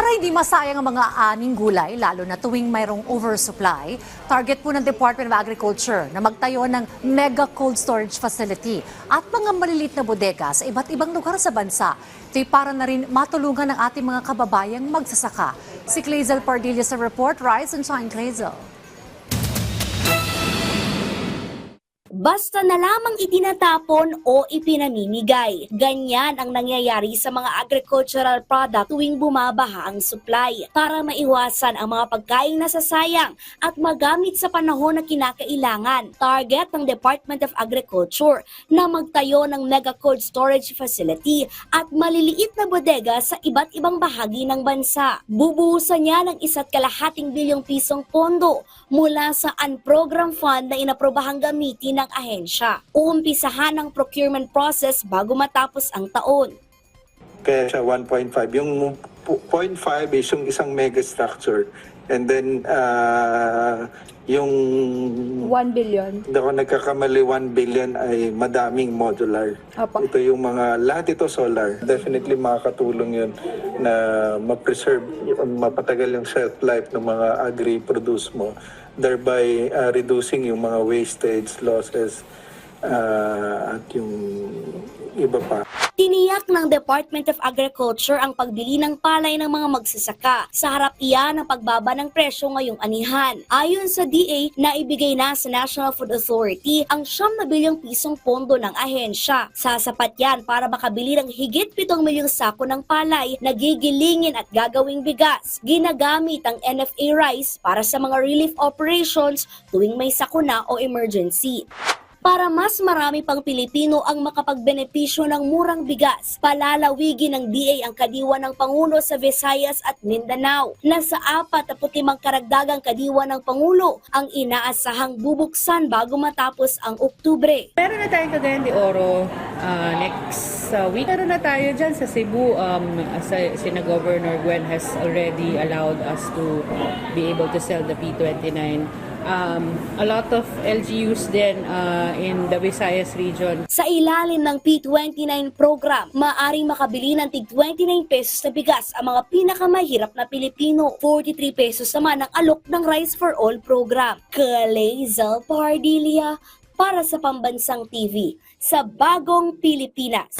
Para hindi masayang ang mga aning gulay, lalo na tuwing mayroong oversupply, target po ng Department of Agriculture na magtayo ng mega cold storage facility at mga maliliit na bodega sa iba't ibang lugar sa bansa. Ito'y para na rin matulungan ng ating mga kababayang magsasaka. Si Clazel Pardilla sa report, Rise and Shine Clazel. Basta na lamang itinatapon o ipinamimigay. Ganyan ang nangyayari sa mga agricultural product tuwing bumabaha ang supply para maiwasan ang mga pagkaing nasasayang at magamit sa panahon na kinakailangan. Target ng Department of Agriculture na magtayo ng mega cold storage facility at maliliit na bodega sa iba't ibang bahagi ng bansa. Bubuhusan niya ng isa't kalahating bilyong pisong pondo mula sa unprogram fund na inaprobahang gamitin ng ahensya. Uumpisahan ang procurement process bago matapos ang taon. Kaya siya 1.5. Yung po- 0.5 is yung isang mega structure. And then, uh, yung 1 billion. hindi ako nagkakamali 1 billion ay madaming modular. Apo. Ito yung mga, lahat ito solar. Definitely makakatulong yun na ma-preserve, mapatagal yung shelf life ng mga agri-produce mo. Thereby uh, reducing yung mga wastage, losses, uh, at yung iba pa. Tiniyak ng Department of Agriculture ang pagbili ng palay ng mga magsasaka. Sa harap iyan ng pagbaba ng presyo ngayong anihan. Ayon sa DA, naibigay na sa National Food Authority ang siyam na bilyong pisong pondo ng ahensya. Sasapat yan para makabili ng higit 7 milyong sako ng palay na gigilingin at gagawing bigas. Ginagamit ang NFA rice para sa mga relief operations tuwing may sakuna o emergency para mas marami pang Pilipino ang makapagbenepisyo ng murang bigas. Palalawigin ng DA ang kadiwa ng Pangulo sa Visayas at Mindanao. Nasa 45 karagdagang kadiwa ng Pangulo ang inaasahang bubuksan bago matapos ang Oktubre. Meron na tayong Cagayan de Oro uh, next uh, week. Meron na tayo dyan sa Cebu. Um, sa, Sina Governor Gwen has already allowed us to be able to sell the P29. Um, a lot of LGUs din uh, in the Visayas region. Sa ilalim ng P29 program, maaring makabili ng tig 29 pesos na bigas ang mga pinakamahirap na Pilipino. 43 pesos naman ang alok ng Rice for All program. Kalezel Pardilia para sa Pambansang TV sa Bagong Pilipinas.